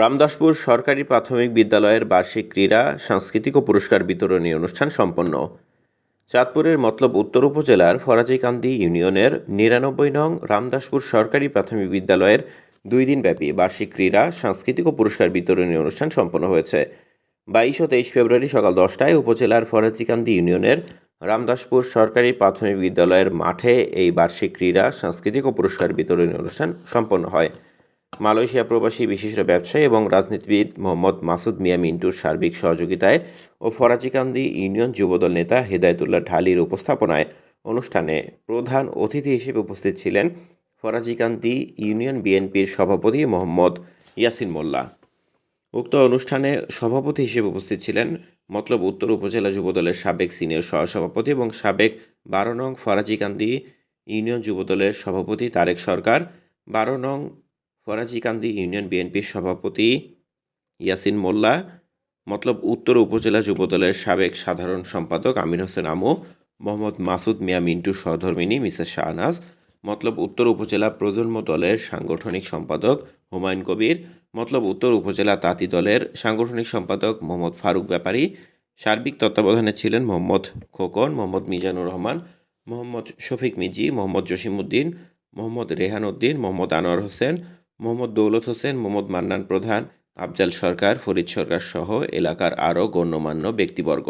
রামদাসপুর সরকারি প্রাথমিক বিদ্যালয়ের বার্ষিক ক্রীড়া, সাংস্কৃতিক ও পুরস্কার বিতরণী অনুষ্ঠান সম্পন্ন। চাঁদপুরের মতলব উত্তর উপজেলার ফরাজিকান্দি ইউনিয়নের নিরানব্বই নং রামদাসপুর সরকারি প্রাথমিক বিদ্যালয়ের দুই দিনব্যাপী বার্ষিক ক্রীড়া, সাংস্কৃতিক ও পুরস্কার বিতরণী অনুষ্ঠান সম্পন্ন হয়েছে। বাইশ ও তেইশ ফেব্রুয়ারি সকাল দশটায় উপজেলার ফরাজিকান্দি ইউনিয়নের রামদাসপুর সরকারি প্রাথমিক বিদ্যালয়ের মাঠে এই বার্ষিক ক্রীড়া, সাংস্কৃতিক ও পুরস্কার বিতরণী অনুষ্ঠান সম্পন্ন হয়। মালয়েশিয়া প্রবাসী, বিশিষ্ট ব্যবসায়ী এবং রাজনীতিবিদ মোহাম্মদ মাসুদ মিয়া মিন্টুর সার্বিক সহযোগিতায় ও ফরাজিকান্দি ইউনিয়ন যুবদল নেতা হেদায়তুল্লাহ ঢালির উপস্থাপনায় অনুষ্ঠানে প্রধান অতিথি হিসেবে উপস্থিত ছিলেন ফরাজিকান্দি ইউনিয়ন বিএনপির সভাপতি মোহাম্মদ ইয়াসিন মোল্লা। উক্ত অনুষ্ঠানে সভাপতি হিসেবে উপস্থিত ছিলেন মতলব উত্তর উপজেলা যুবদলের সাবেক সিনিয়র সহসভাপতি এবং সাবেক বারো নং ফরাজিকান্দি ইউনিয়ন যুবদলের সভাপতি তারেক সরকার, বারো নং ফরাজিকান্দি ইউনিয়ন বিএনপির সভাপতি ইয়াসিন মোল্লা, মতলব উত্তর উপজেলা যুবদলের সাবেক সাধারণ সম্পাদক আমির হোসেন আমু, মোহাম্মদ মাসুদ মিয়া মিন্টু সহধর্মিনী মিসেস শাহনাজ, মতলব উত্তর উপজেলা প্রজন্ম দলের সাংগঠনিক সম্পাদক হুমায়ুন কবির, মতলব উত্তর উপজেলা তাঁতি দলের সাংগঠনিক সম্পাদক মোহাম্মদ ফারুক ব্যাপারী, সার্বিক তত্ত্বাবধানে ছিলেন মোহাম্মদ খোকন, মোহাম্মদ মিজানুর রহমান, মোহাম্মদ শফিক মিজি মোহাম্মদ জসিমউদ্দিন, মোহাম্মদ রেহান উদ্দিন মোহাম্মদ আনোয়ার হোসেন মোহাম্মদ দৌলত হোসেন, মোহাম্মদ মান্নান প্রধান, আফজাল সরকার, ফরিদ সরকার সহ এলাকার আরও গণ্যমান্য ব্যক্তিবর্গ।